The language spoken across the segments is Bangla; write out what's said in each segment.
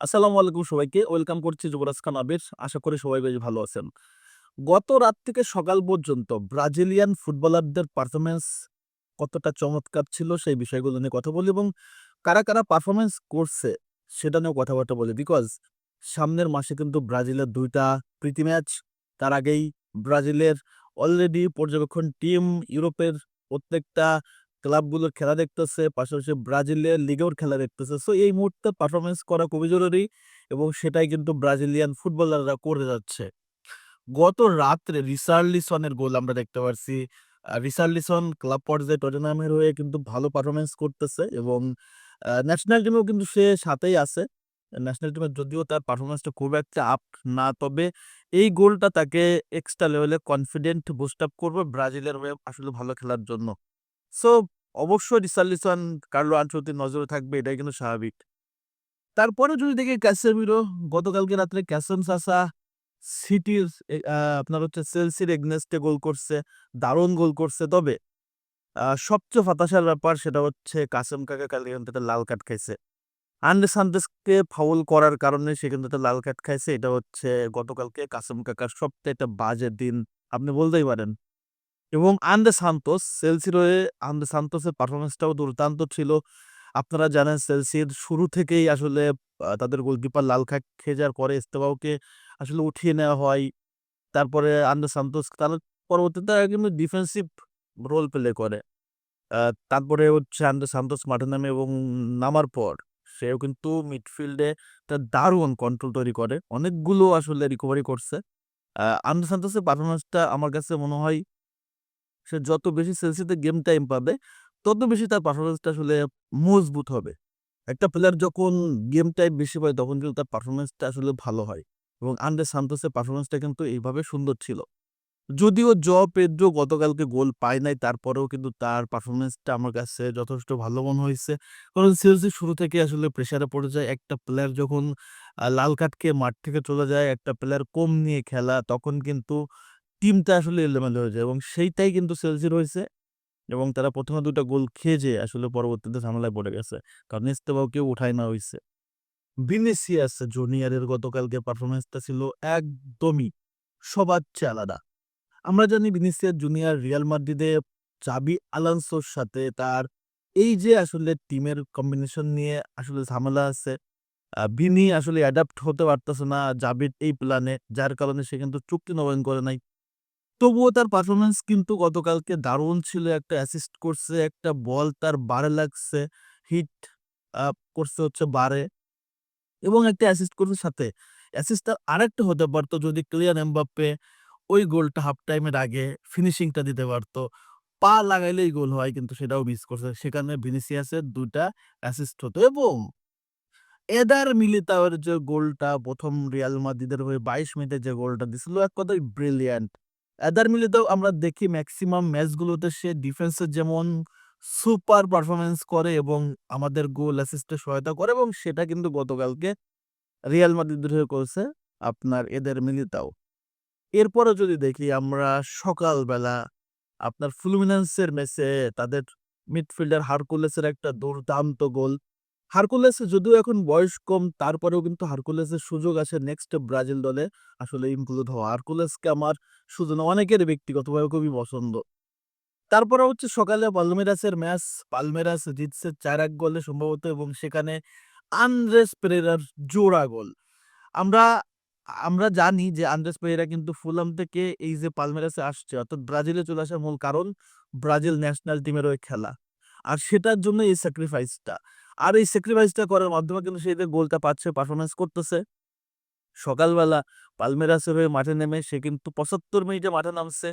আসসালামু আলাইকুম সবাইকে। ওয়েলকাম করছি যুবরাজ খান আবির। আশা করি সবাই বেশ ভালো আছেন। গত রাত থেকে সকাল পর্যন্ত ব্রাজিলিয়ান ফুটবলারদের পারফরমেন্স কতটা চমৎকার ছিল সেই বিষয়গুলো নিয়ে কথা বলি এবং কারা কারা পারফরমেন্স করছে সেটা নিয়েও কথাবার্তা বলি। বিকজ সামনের মাসে কিন্তু ব্রাজিলের দুইটা প্রীতি ম্যাচ, তার আগেই ব্রাজিলের অলরেডি পর্যবেক্ষণ টিম ইউরোপের প্রত্যেকটা ক্লাবগুলোর খেলা দেখতেছে, পাশাপাশি ব্রাজিলের লিগেও খেলা দেখতেছে। সো এই মুহূর্তে পারফরমেন্স করা খুবই জরুরি এবং সেটাই কিন্তু ব্রাজিলিয়ান ফুটবলাররা করে যাচ্ছে। গত রাত্রে রিসার্লিসনের গোল আমরা দেখতে পারছি। রিসার্লিসন ক্লাব পর্যায়ে টটেনহামের হয়ে কিন্তু ভালো পারফরমেন্স করতেছে এবং ন্যাশনাল টিমেও কিন্তু সে সাথেই আছে। ন্যাশনাল টিমে যদিও তার পারফরমেন্সটা খুব একটা আপ না, তবে এই গোলটা তাকে এক্সট্রা লেভেলে কনফিডেন্ট বুস্ট আপ করবে ব্রাজিলের হয়ে আসলে ভালো খেলার জন্য। সো অবশ্যই রিসার্লিসন কার্লো আনচলতির নজরে থাকবে, এটাই কিন্তু স্বাভাবিক। তারপরে যদি দেখি ক্যাসেমিরো গতকালকে রাত্রে ক্যাসেম সাসা সিটির আপনার হচ্ছে সেলসির এগনেস্টে গোল করছে, দারুণ গোল করছে। তবে সবচেয়ে হতাশার ব্যাপার সেটা হচ্ছে কাসেম কাকা কালকে থেকে লাল কার্ড খাইছে। আন্ডে সান্তেসকে ফাউল করার কারণে সেখান থেকে লাল কার্ড খাইছে। এটা হচ্ছে গতকালকে কাসেম কাকার সবচেয়ে একটা বাজে দিন, আপনি বলতেই পারেন। এবং আন্দে সান্তোস সেলসির হয়ে আন্দে সান্তোসের পারফরমেন্সটাও দুর্দান্ত ছিল। আপনারা জানেন সেলসির শুরু থেকেই আসলে তাদের গোলকিপার লাল খেয়ে যাওয়ার পরে এস্তেবাওকে আসলে উঠিয়ে নেওয়া হয়। তারপরে আন্দে সান্তোস তার পরবর্তীতে কিন্তু ডিফেন্সিভ রোল প্লে করে। তারপরে হচ্ছে আন্দে সান্তোস মাঠে নামে এবং নামার পর সেও কিন্তু মিডফিল্ডে তার দারুণ কন্ট্রোল তৈরি করে। অনেকগুলো আসলে রিকভারি করছে। আন্দে সান্তোসের পারফরমেন্সটা আমার কাছে মনে হয় সে যত বেশি সেলসিতে গেম টাইম পাবে, তত বেশি তার পারফরমেন্সটা আসলে মজবুত হবে। একটা প্লেয়ার যখন গেম টাইম বেশি পায়, তখন কিন্তু তার পারফরমেন্সটা আসলে ভালো হয় এবং আন্ডে সান্তোসের পারফরমেন্সটা কিন্তু এইভাবে সুন্দর ছিল। যদিও জ পেদ্রো গতকালকে গোল পায় নাই, তারপরেও কিন্তু তার পারফরমেন্সটা আমার কাছে যথেষ্ট ভালো মনে হয়েছে। কারণ সিএলসি শুরু থেকে আসলে প্রেসারে পড়ে যায়। একটা প্লেয়ার যখন লাল কার্ডকে মাঠ থেকে চলে যায়, একটা প্লেয়ার কম নিয়ে খেলা, তখন কিন্তু টিমটা আসলে এলোমেলো হয়ে যায় এবং সেইটাই কিন্তু সেলসির হয়েছে এবং তারা প্রথমে দুটো গোল খেয়ে যেয়ে আসলে পরবর্তীতে ঝামেলায় পড়ে গেছে। কারণ ইস্তেবাও কেউ উঠায় না হয়েছে ভিনিসিয়াস জুনিয়রের গতকালকে পারফরমেন্সটা ছিল একদমই সবার চেয়ে আলাদা। আমরা জানি ভিনিসিয়াস জুনিয়র রিয়াল মাদ্রিদে চাবি আলানসোর সাথে তার এই যে আসলে টিমের কম্বিনেশন নিয়ে আসলে ঝামেলা আছে ভিনি আসলে অ্যাডাপ্ট হতে পারতেছে না জাবির এই প্ল্যানে যার কারণে সে কিন্তু চুক্তি নবায়ন করে নাই। তবুও তার পারফরমেন্স কিন্তু গতকালকে দারুণ ছিল। একটা অ্যাসিস্ট করছে, একটা বল তার বারে লাগছে হিট করছে হচ্ছে বারে এবং একটা অ্যাসিস্ট করছে সাথে। অ্যাসিস্ট তার আরেকটা হতে পারতো যদি ক্লিয়ার এমবাপ্পে ওই গোলটা হাফ টাইমের আগে ফিনিশিংটা দিতে পারতো। পা লাগাইলেই গোল হয় কিন্তু সেটাও মিস করছে। সেখানে ভিনিসিয়াসের দুটা অ্যাসিস্ট হতো এবং এদার মিলিতাওয়ের যে গোলটা, প্রথম রিয়াল মাদ্রিদের হয়ে বাইশ মিনিটে যে গোলটা দিছিল, এক কথায় ব্রিলিয়ান্ট এদার মিলিতাও আমরা দেখি ম্যাক্সিমাম ম্যাচগুলোতে সে ডিফেন্সে যেমন সুপার পারফরমেন্স করে এবং আমাদের গোল অ্যাসিস্টে সহায়তা করে এবং সেটা কিন্তু গতকালকে রিয়াল মাদ্রিদের হয়ে করছে আপনার এদের মিলিতাও এরপরে যদি দেখি আমরা সকালবেলা আপনার ফ্লুমিনান্সের ম্যাচে তাদের মিডফিল্ডার হারকুলেসের একটা দুর্দান্ত গোল হারকুলেস যদিও এখন বয়স কম, তারপরেও কিন্তু হারকুলেসের সুযোগ আছে নেক্সট ব্রাজিল দলে আসলে ইনক্লুড হওয়া। হারকুলেসকে আমার শুধু না অনেকের ব্যক্তিগতভাবে খুবই পছন্দ। তারপরে হচ্ছে সকালে পালমেরাসের ম্যাচ, পালমেরাস জিতছে চার এক গোলে সম্ভবত এবং সেখানে আন্দ্রেস পেরেরার জোড়া গোল। আমরা আমরা জানি যে আন্দ্রেস পেরেরা কিন্তু ফুলাম থেকে এই যে পালমেরাসে আসছে, অর্থাৎ ব্রাজিলে চলে আসার মূল কারণ ব্রাজিল ন্যাশনাল টিমের ওই খেলা। আর সেটার জন্য এই স্যাক্রিফাইসটা আর এই স্যাক্রিফাইসটা করার মাধ্যমে কিন্তু সে গোলটা পাচ্ছে পারফরমেন্স করতেছে। সকালবেলা পালমেরাসের হয়ে মাঠে নেমে সে কিন্তু পঁচাত্তর মিনিটে মাঠে নামছে।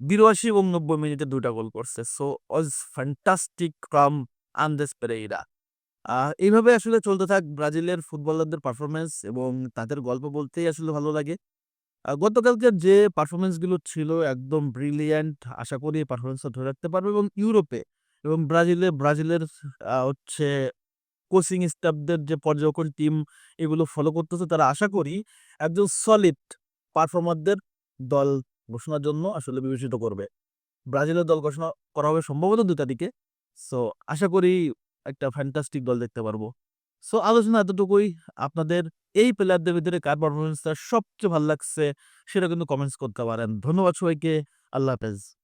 বিরাশি এবং নব্বই মিনিটে দুটা গোল করছে। So was fantastic from Andes Pereira এইভাবে আসলে চলতে থাক ব্রাজিলের ফুটবলারদের পারফরমেন্স এবং তাদের গল্প বলতেই আসলে ভালো লাগে। গতকালকে যে পারফরমেন্সগুলো ছিল একদম ব্রিলিয়ান্ট আশা করি পারফরমেন্সটা ধরে রাখতে পারবে এবং ইউরোপে এবং ব্রাজিলে, ব্রাজিলের হচ্ছে কোচিং স্টাফদের যে পর্যবেক্ষণ টিম এগুলো ফলো করতেছে, তারা আশা করি একজন সলিড পারফর্মারদের দল ঘোষণার জন্য আসলে বিবেচিত করবে ব্রাজিলের দল ঘোষণা করা হবে সম্ভবত দুই তারিখে সো আশা করি একটা ফ্যান্টাস্টিক দল দেখতে পারব সো আলোচনা এতটুকুই। আপনাদের এই প্লেয়ারদের ভিতরে কার পারফরম্যান্সটা সবচেয়ে ভালো লাগছে, সেটা কিন্তু কমেন্টস করতে পারেন। ধন্যবাদ সবাইকে। আল্লাহ হাফেজ।